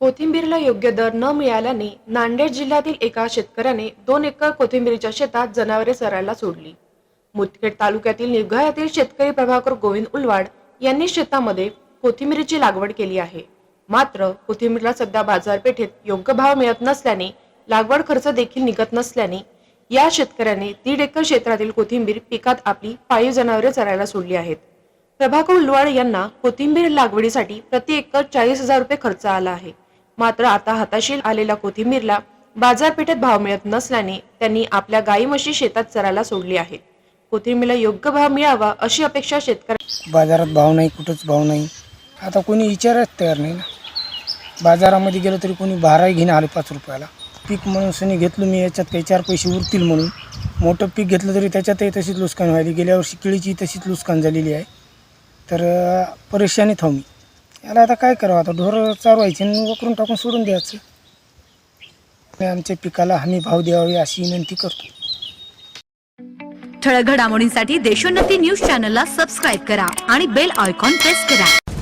कोथिंबीरला योग्य दर न मिळाल्याने नांदेड जिल्ह्यातील एका शेतकऱ्याने दोन एकर कोथिंबीरीच्या शेतात जनावरे चरायला सोडली. मुदखेड तालुक्यातील निवघा येथील शेतकरी प्रभाकर गोविंद उलवाड यांनी शेतामध्ये कोथिंबीरीची लागवड केली आहे. मात्र कोथिंबीरला सध्या बाजारपेठेत योग्य भाव मिळत नसल्याने लागवड खर्च देखील निघत नसल्याने या शेतकऱ्याने दीड एकर क्षेत्रातील कोथिंबीर पिकात आपली पाळीव जनावरे चरायला सोडली आहेत. प्रभाकर उलवाड यांना कोथिंबीर लागवडीसाठी प्रति एकर चाळीस हजार रुपये खर्च आला आहे. मात्र आता हाताशी आलेल्या कोथिंबीरला बाजारपेठेत भाव मिळत नसल्याने त्यांनी आपल्या गाई म्हशी शेतात चरायला सोडली आहे. कोथिंबीरला योग्य भाव मिळावा अशी अपेक्षा शेतकऱ्या बाजारात भाव नाही कुठंच भाव नाही. आता कोणी विचारच तयार नाही ना. बाजारामध्ये गेलं तरी कोणी बाराही घेणं आले पाच रुपयाला. पीक म्हणून सनी घेतलं मी याच्यात काही चार पैसे उरतील म्हणून. मोठं पीक घेतलं तरी त्याच्यातही तशीच नुकसान व्हायली गेल्या वर्षी केळीची तशीच नुकसान झालेली आहे. तर परेशानीत परेशानीत मी. याला आता काय करावं? आता ढोरं चारवायचे आणि वकरून टाकून सोडून द्यायचं. आणि आमच्या पिकाला हमी भाव द्यावे अशी विनंती करतो. ठळक घडामोडींसाठी देशोन्नती न्यूज चॅनलला सबस्क्राईब करा आणि बेल आयकॉन प्रेस करा.